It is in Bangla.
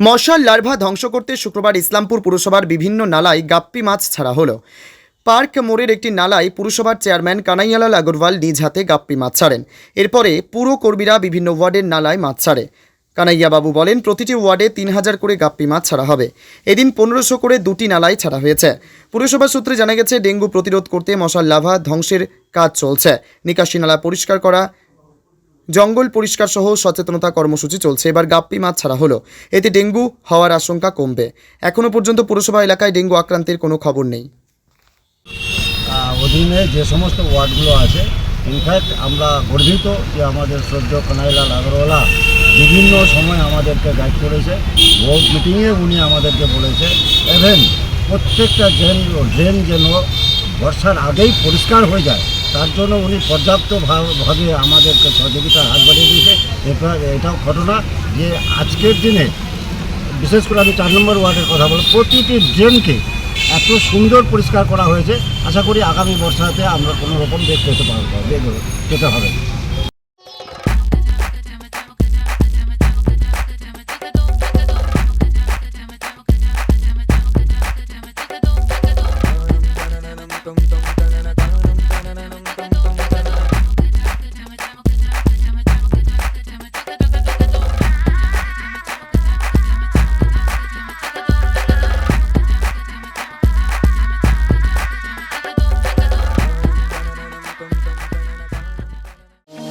মশার লার্ভা ধ্বংস করতে শুক্রবার ইসলামপুর পুরসভার বিভিন্ন নালায় গাপ্পি মাছ ছাড়া হলো। পার্ক মোড়ের একটি নালায় পুরসভার চেয়ারম্যান কানাইয়ালাল আগরওয়াল নিজ হাতে গাপ্পি মাছ ছাড়েন। এরপরে পুরো কর্মীরা বিভিন্ন ওয়ার্ডের নালায় মাছ ছাড়ে। কানাইয়াবাবু বলেন, প্রতিটি ওয়ার্ডে তিন হাজার করে গাপ্পি মাছ ছাড়া হবে। এদিন পনেরোশো করে দুটি নালায় ছাড়া হয়েছে। পুরসভা সূত্রে জানা গেছে, ডেঙ্গু প্রতিরোধ করতে মশার লাভা ধ্বংসের কাজ চলছে। নিকাশি নালা পরিষ্কার করা জঙ্গল পরিষ্কার সহ সচেতনতা কর্মসূচি চলছে। এবার গাপ্পি মাছ ছাড়া হলো। এতে ডেঙ্গু হওয়ার আশঙ্কা কমবে। এখনও পর্যন্ত পুরসভা এলাকায় ডেঙ্গু আক্রান্তের কোনো খবর নেই। অধীনে যে সমস্ত ওয়ার্ডগুলো আছে ইনফ্যাক্ট আমরা গর্বিত যে আমাদের সদ্য কানাইলাল আগরওয়ালা বিভিন্ন সময় আমাদেরকে গাইড করেছে। বোর্ড মিটিংয়ে উনি আমাদেরকে বলেছে এভেন প্রত্যেকটা ড্রেন ড্রেন যেন বর্ষার আগেই পরিষ্কার হয়ে যায়। তার জন্য উনি পর্যাপ্ত ভা- ভাবে আমাদেরকে সহযোগিতার হাত বাড়িয়ে দিয়েছে। এটা এটাও ঘটনা যে আজকের দিনে, বিশেষ করে আমি চার নম্বর ওয়ার্ডের কথা বলব, প্রতিটি ড্রেনকে এত সুন্দর পরিষ্কার করা হয়েছে। আশা করি আগামী বর্ষাতে আমরা কোনো রকম বেগ পেতে পারব বেগ পেতে হবে। Tum, tum.